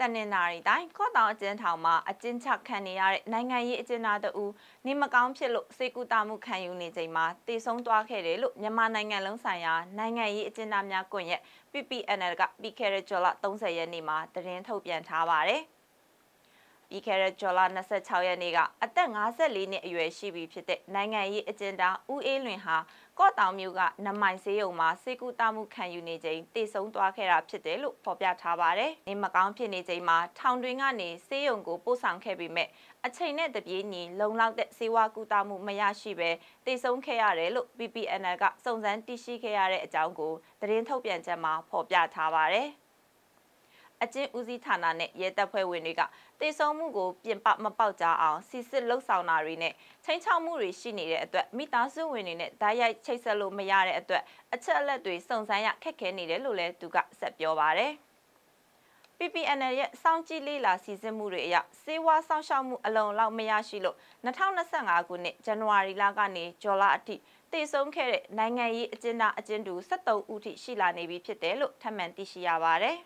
တနင်္လာရီတိုင်းကော့တောင်အကျဉ်းထောင်မှာအကျဉ်းချခံနေရတဲ့နိုင်ငံရေးအကျဉ်းသားတဦးနေမကောင်းဖြစ်လို့စေကူတာမှုခံယူနေချိန်မှာတည်ဆုံးသွားခဲ့တယ်လို့မြန်မာနိုင်ငံလုံးဆိုင်ရာနိုင်ငံရေးအကျဉ်းသားများကွန်ရက် PPNL ကပြီးခဲ့တဲ့ဇွန်လ30ရက်နေ့မှာသတင်းထုတ်ပြန်ထားပါတယ်။ ပြီးခဲ့တဲ့ဇွန်လ26ရက်နေ့ကအသက်54နှစ်အရွယ်ရှိပြီဖြစ်တဲ့နိုင်ငံရေးအကျဉ်းသားဦးအေးလွင်ဟာကော့တောင်မြို့ကနမိုင်ဆေးရုံမှာစေကူတာမှုခံယူနေချိန်တည်ဆုံးသွားခဲ့တာဖြစ်တယ်လို့ဖော်ပြထားပါတယ်။နေမကောင်းဖြစ်နေချိန်မှာထောင်တွင်းကနေဆေးရုံကိုပို့ဆောင်ခဲ့ပြီးမဲ့အချိန်နဲ့တပြေးညီလုံလောက်တဲ့စေဝါကူတာမှုမရရှိပဲတည်ဆုံးခဲ့ရတယ်လို့ PPNL ကစုံစမ်းသိရှိခဲ့ရတဲ့အကြောင်းကိုသတင်းထုတ်ပြန်ချက်မှာဖော်ပြထားပါတယ်။ အကျဉ်းဦးစီးဌာနနဲ့ရဲတပ်ဖွဲ့ဝင်တွေကတေဆုံးမှုကိုပြင်ပမပေါက်ကြအောင်စီစစ်လှုပ်ဆောင်တာတွေနဲ့ချင်းချောက်မှုတွေရှိနေတဲ့အတွက်မိသားစုဝင်တွေနဲ့ဓာတ်ရိုက်ချိတ်ဆက်လို့မရတဲ့အတွက်အချက်အလက်တွေစုံစမ်းရခက်ခဲနေတယ်လို့လည်းသူကဆက်ပြောပါတယ်။ PPNL ရဲ့စောင့်ကြည့်လေးလာစီစစ်မှုတွေအရစေဝါစောင့်ရှောက်မှုအလုံးလောက်မရရှိလို့2025ခုနှစ်ဇန်နဝါရီလကနေဇွန်လအထိတည်ဆုံးခဲ့တဲ့နိုင်ငံရေးအကျဉ်းသားအကျဉ်းသူ73ဦးထိရှိလာနေပြီဖြစ်တယ်လို့ထပ်မံသိရှိရပါတယ်။